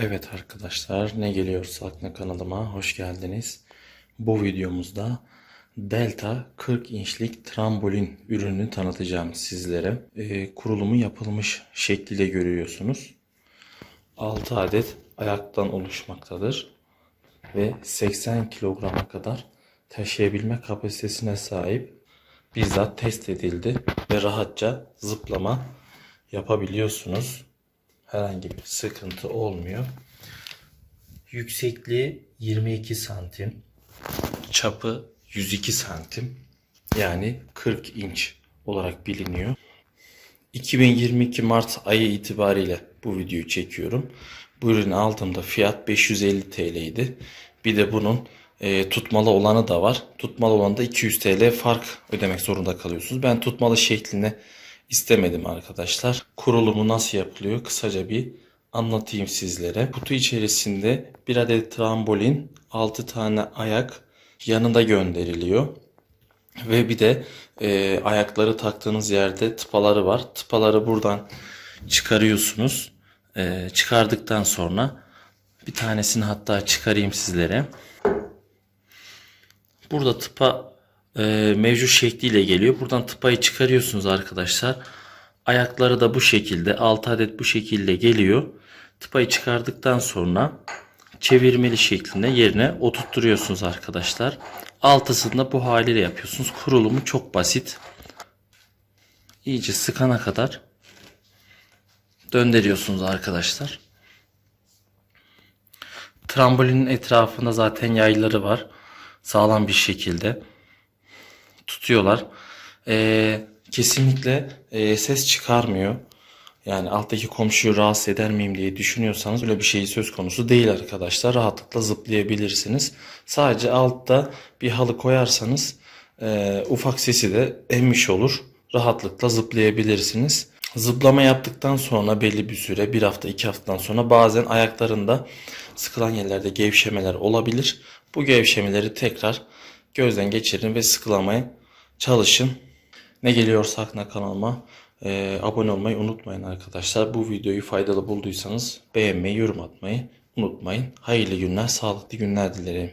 Evet arkadaşlar ne geliyorsa aklına kanalıma hoş geldiniz. Bu videomuzda Delta 40 inçlik trambolin ürünü tanıtacağım sizlere. Ee, kurulumu yapılmış şekliyle görüyorsunuz. 6 adet ayaktan oluşmaktadır ve 80 kilograma kadar taşıyabilme kapasitesine sahip. Bizzat test edildi ve rahatça zıplama yapabiliyorsunuz herhangi bir sıkıntı olmuyor. Yüksekliği 22 santim. Çapı 102 santim. Yani 40 inç olarak biliniyor. 2022 Mart ayı itibariyle bu videoyu çekiyorum. Bu ürünü aldığımda fiyat 550 TL idi. Bir de bunun e, tutmalı olanı da var. Tutmalı olanda 200 TL fark ödemek zorunda kalıyorsunuz. Ben tutmalı şeklini istemedim arkadaşlar. Kurulumu nasıl yapılıyor kısaca bir anlatayım sizlere. Kutu içerisinde bir adet trambolin, 6 tane ayak yanında gönderiliyor. Ve bir de e, ayakları taktığınız yerde tıpaları var. Tıpaları buradan çıkarıyorsunuz. E, çıkardıktan sonra bir tanesini hatta çıkarayım sizlere. Burada tıpa e, mevcut şekliyle geliyor. Buradan tıpayı çıkarıyorsunuz arkadaşlar. Ayakları da bu şekilde 6 adet bu şekilde geliyor. Tıpayı çıkardıktan sonra çevirmeli şeklinde yerine oturtturuyorsunuz arkadaşlar. Altısını da bu haliyle yapıyorsunuz. Kurulumu çok basit. İyice sıkana kadar döndürüyorsunuz arkadaşlar. Trambolinin etrafında zaten yayları var. Sağlam bir şekilde tutuyorlar. Ee, kesinlikle e, ses çıkarmıyor. Yani alttaki komşuyu rahatsız eder miyim diye düşünüyorsanız öyle bir şey söz konusu değil arkadaşlar. Rahatlıkla zıplayabilirsiniz. Sadece altta bir halı koyarsanız e, ufak sesi de emmiş olur. Rahatlıkla zıplayabilirsiniz. Zıplama yaptıktan sonra belli bir süre bir hafta iki haftadan sonra bazen ayaklarında sıkılan yerlerde gevşemeler olabilir. Bu gevşemeleri tekrar gözden geçirin ve sıkılamaya çalışın. Ne geliyorsa aklına kanalıma e, abone olmayı unutmayın arkadaşlar. Bu videoyu faydalı bulduysanız beğenmeyi, yorum atmayı unutmayın. Hayırlı günler, sağlıklı günler dilerim.